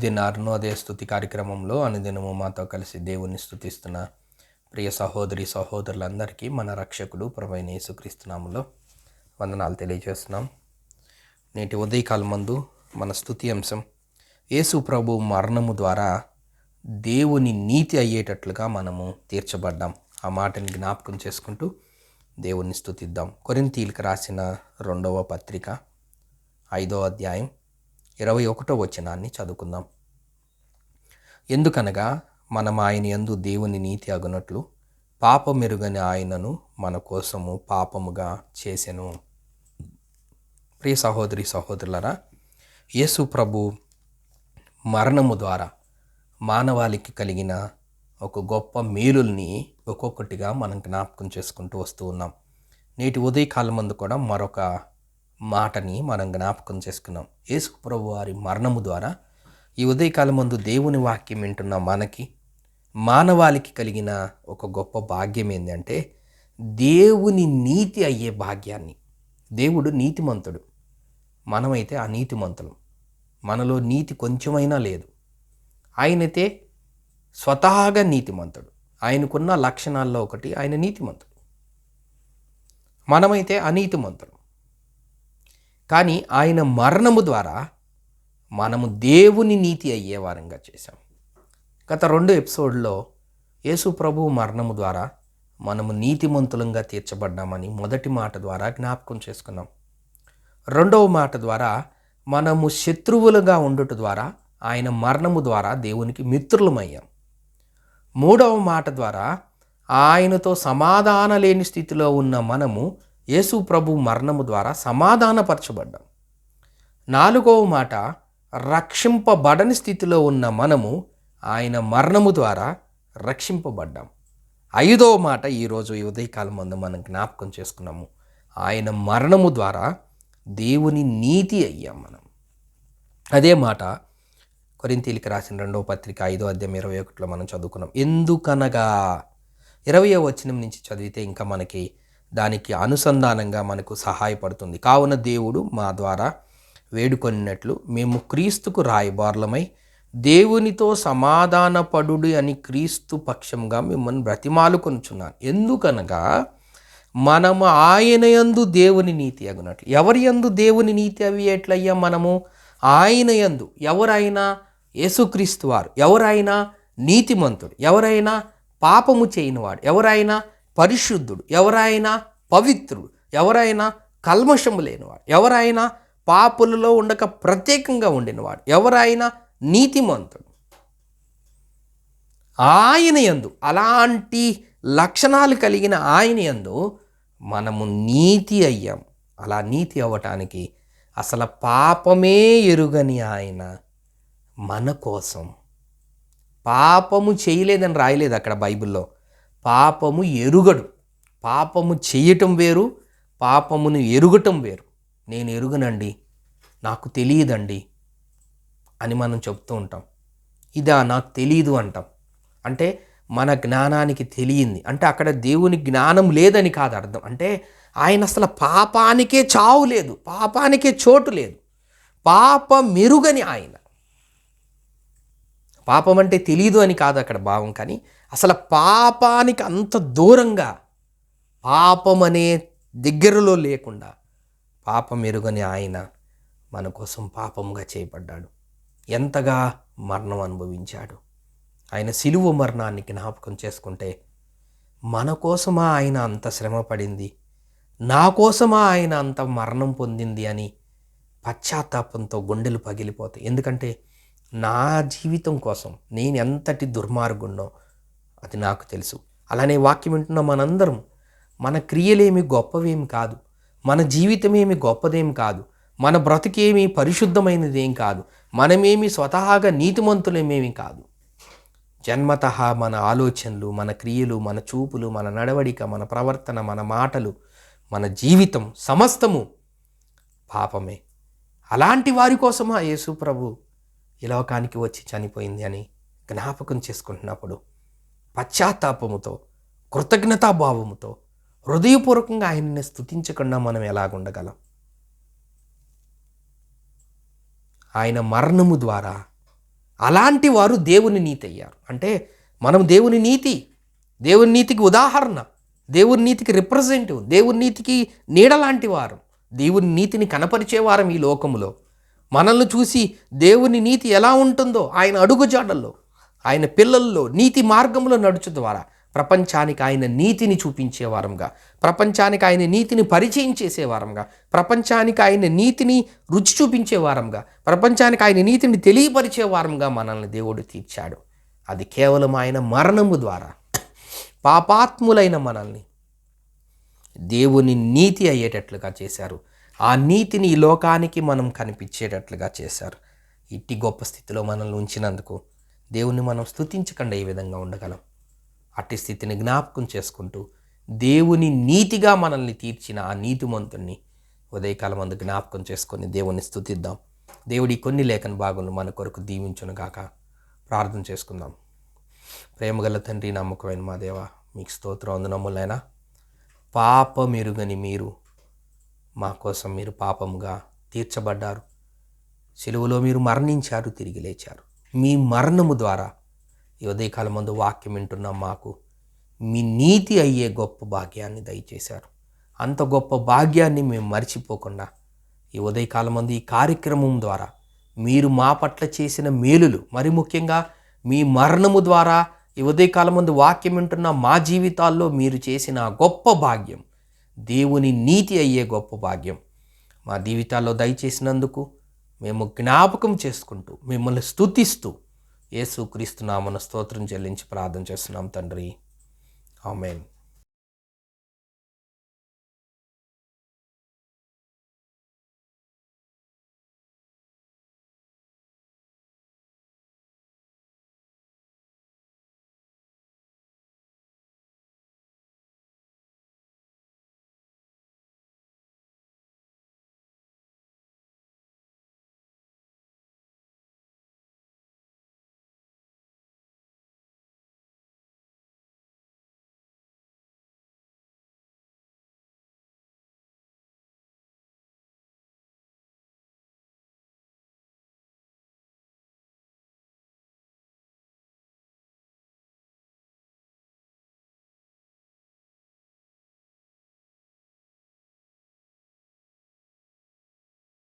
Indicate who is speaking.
Speaker 1: అనుదిన అరుణోదయ స్థుతి కార్యక్రమంలో అనుదినము మాతో కలిసి దేవుణ్ణి స్థుతిస్తున్న ప్రియ సహోదరి సహోదరులందరికీ మన రక్షకుడు ప్రమైన యేసుక్రీస్తునాములో వందనాలు తెలియజేస్తున్నాం. నేటి ఉదయకాలం మందు మన స్థుతి అంశం యేసు ప్రభు మరణము ద్వారా దేవుని నీతి అయ్యేటట్లుగా మనము తీర్చబడ్డాం. ఆ మాటని జ్ఞాపకం చేసుకుంటూ దేవుణ్ణి స్థుతిద్దాం కొరింతీలకు రాసిన రెండవ పత్రిక ఐదో అధ్యాయం ఇరవై ఒకటో వచనాన్ని చదువుకుందాం. ఎందుకనగా మనం ఆయన యందు దేవుని నీతి అగునట్లు పాపమెరుగని ఆయనను మన కోసము పాపముగా చేసెను. ప్రియ సహోదరి సహోదరులరా యేసు ప్రభు మరణము ద్వారా మానవాళికి కలిగిన ఒక గొప్ప మేలుల్ని ఒక్కొక్కటిగా మనం జ్ఞాపకం చేసుకుంటూ వస్తూ ఉన్నాం. నేటి ఉదయకాలం మందు కూడా మరొక మాటని మనం జ్ఞాపకం చేసుకున్నాం. యేసు ప్రభు వారి మరణము ద్వారా ఈ ఉదయకాలం ముందు దేవుని వాక్యం వింటున్న మనకి మానవాళికి కలిగిన ఒక గొప్ప భాగ్యం ఏంటంటే దేవుని నీతి అయ్యే భాగ్యాన్ని. దేవుడు నీతిమంతుడు. మనమైతే అనీతిమంతులం. మనలో నీతి కొంచెమైనా లేదు. ఆయనైతే స్వతహాగా నీతిమంతుడు. ఆయనకున్న లక్షణాల్లో ఒకటి ఆయన నీతిమంతుడు. మనమైతే అనీతిమంతుడు కానీ ఆయన మరణము ద్వారా మనము దేవుని నీతి అయ్యే వారంగా చేశాం. గత రెండు ఎపిసోడ్లో యేసు ప్రభు మరణము ద్వారా మనము నీతిమంతులంగా తీర్చబడ్డామని మొదటి మాట ద్వారా జ్ఞాపకం చేసుకున్నాం. రెండవ మాట ద్వారా మనము శత్రువులుగా ఉండుట ద్వారా ఆయన మరణము ద్వారా దేవునికి మిత్రులమయ్యాం. మూడవ మాట ద్వారా ఆయనతో సమాధాన లేని స్థితిలో ఉన్న మనము యేసు ప్రభు మరణము ద్వారా సమాధానపరచబడ్డాం. నాలుగవ మాట రక్షింపబడని స్థితిలో ఉన్న మనము ఆయన మరణము ద్వారా రక్షింపబడ్డాం. ఐదవ మాట ఈరోజు ఈ ఉదయకాలం ముందు మనం జ్ఞాపకం చేసుకున్నాము. ఆయన మరణము ద్వారా దేవుని నీతి అయ్యాం మనం. అదే మాట కొరింతీలికి రాసిన రెండవ పత్రిక ఐదో అధ్యాయం ఇరవై ఒకటిలో మనం చదువుకున్నాం. ఎందుకనగా ఇరవయో వచనం నుంచి చదివితే ఇంకా మనకి దానికి అనుసంధానంగా మనకు సహాయపడుతుంది. కావున దేవుడు మా ద్వారా వేడుకొనినట్లు మేము క్రీస్తుకు రాయబారులమై దేవునితో సమాధానపడు అని క్రీస్తు పక్షంగా మిమ్మల్ని బ్రతిమాలుకొనుచున్నాను. ఎందుకనగా మనము ఆయన యందు దేవుని నీతి అగునట్లు. ఎవరి యందు దేవుని నీతి అవి ఎట్లయ్యా మనము? ఆయన యందు. ఎవరైనా యేసుక్రీస్తు వారు ఎవరైనా నీతిమంతుడు ఎవరైనా పాపము చేయనివాడు ఎవరైనా పరిశుద్ధుడు ఎవరైనా పవిత్రుడు ఎవరైనా కల్మషము లేనివాడు ఎవరైనా పాపులలో ఉండక ప్రత్యేకంగా ఉండినవాడు ఎవరైనా నీతిమంతుడు. ఆయన యందు అలాంటి లక్షణాలు కలిగిన ఆయన యందు మనము నీతి అయ్యాం. అలా నీతి అవ్వటానికి అసలు పాపమే ఎరుగని ఆయన మన కోసం. పాపము చేయలేదని రాయలేదు అక్కడ బైబిల్లో. పాపము ఎరుగడు. పాపము చేయటం వేరు పాపమును ఎరుగటం వేరు. నేను ఎరుగనండి నాకు తెలియదండి అని మనం చెప్తూ ఉంటాం. ఇదా నాకు తెలియదు అంటాం. అంటే మన జ్ఞానానికి తెలియంది. అంటే అక్కడ దేవుని జ్ఞానం లేదని కాదు అర్థం. అంటే ఆయన అసలు పాపానికే చావు లేదు పాపానికే చోటు లేదు. పాప మెరుగని ఆయన. పాపం అంటే తెలియదు అని కాదు అక్కడ భావం. కానీ అసలు పాపానికి అంత దూరంగా పాపం అనే దగ్గరలో లేకుండా పాపం ఎరుగని ఆయన మన కోసం పాపముగా చేయబడ్డాడు. ఎంతగా మరణం అనుభవించాడు. ఆయన సిలువ మరణాన్ని జ్ఞాపకం చేసుకుంటే మన కోసమా ఆయన అంత శ్రమ పడింది? నా కోసమా ఆయన అంత మరణం పొందింది అని పశ్చాత్తాపంతో గుండెలు పగిలిపోతాయి. ఎందుకంటే నా జీవితం కోసం నేను ఎంతటి దుర్మార్గున్నో అది నాకు తెలుసు. అలానే వాక్యం వింటున్న మనందరం మన క్రియలేమి గొప్పవేమి కాదు మన జీవితమేమి గొప్పదేం కాదు మన బ్రతికేమి పరిశుద్ధమైనదేం కాదు మనమేమి స్వతహాగా నీతిమంతులమేమి కాదు. జన్మత మన ఆలోచనలు మన క్రియలు మన చూపులు మన నడవడిక మన ప్రవర్తన మన మాటలు మన జీవితం సమస్తము పాపమే. అలాంటి వారి కోసమా యేసు ప్రభు ఈ లోకానికి వచ్చి చనిపోయింది అని జ్ఞాపకం చేసుకుంటున్నప్పుడు పశ్చాత్తాపముతో కృతజ్ఞతాభావముతో హృదయపూర్వకంగా ఆయన్ని స్థుతించకుండా మనం ఎలాగుండగలం? ఆయన మరణము ద్వారా అలాంటి వారు దేవుని నీతి అయ్యారు. అంటే మనం దేవుని నీతి దేవుని నీతికి ఉదాహరణ దేవుని నీతికి రిప్రజెంటివ్ దేవుని నీతికి నీడ లాంటి వారు దేవుని నీతిని కనపరిచేవారం ఈ లోకములో. మనల్ని చూసి దేవుని నీతి ఎలా ఉంటుందో ఆయన అడుగుజాడల్లో ఆయన పిల్లల్లో నీతి మార్గంలో నడుచు ద్వారా ప్రపంచానికి ఆయన నీతిని చూపించేవారంగా ప్రపంచానికి ఆయన నీతిని పరిచయం చేసేవారంగా ప్రపంచానికి ఆయన నీతిని రుచి చూపించేవారంగా ప్రపంచానికి ఆయన నీతిని తెలియపరిచేవారంగా మనల్ని దేవుడు తీర్చాడు. అది కేవలం ఆయన మరణము ద్వారా. పాపాత్ములైన మనల్ని దేవుని నీతి అయ్యేటట్లుగా చేశారు. ఆ నీతిని ఈ లోకానికి మనం కనిపించేటట్లుగా చేశారు. ఇట్టి గొప్ప స్థితిలో మనల్ని ఉంచినందుకు దేవుణ్ణి మనం స్థుతించకుండా ఈ విధంగా ఉండగలం? అట్టి స్థితిని జ్ఞాపకం చేసుకుంటూ దేవుని నీతిగా మనల్ని తీర్చిన ఆ నీతిమంతుణ్ణి ఉదయకాలం అందు జ్ఞాపకం చేసుకొని దేవుణ్ణి స్థుతిద్దాం దేవుడి కొన్ని లేఖన భాగంలో మన కొరకు దీవించునుగాక ప్రార్థన చేసుకుందాం. ప్రేమగల తండ్రి నమ్మకమైన మా దేవ మీకు స్తోత్రం వందనములైనా పాపమెరుగని మీరు మా కోసం మీరు పాపముగా తీర్చబడ్డారు. సెలువులో మీరు మరణించారు తిరిగి లేచారు. మీ మరణము ద్వారా ఈ ఉదయకాలం ముందు వాక్యం వింటున్న మాకు. మీ నీతి అయ్యే గొప్ప భాగ్యాన్ని దయచేశారు. అంత గొప్ప భాగ్యాన్ని మేము మర్చిపోకుండా ఈ ఉదయకాలం మందు ఈ కార్యక్రమం ద్వారా మీరు మా పట్ల చేసిన మేలులు మరి ముఖ్యంగా మీ మరణము ద్వారా ఈ ఉదయకాలం ముందు వాక్యం వింటున్న మా జీవితాల్లో మీరు చేసిన గొప్ప భాగ్యం దేవుని నీతి అయ్యే గొప్ప భాగ్యం మా జీవితాల్లో దయచేసినందుకు మేము జ్ఞాపకం చేసుకుంటూ మిమ్మల్ని స్థుతిస్తూ యేసుక్రీస్తు నామన స్తోత్రం చెల్లించి ప్రార్థన చేస్తున్నాం తండ్రి. ఆమెన్.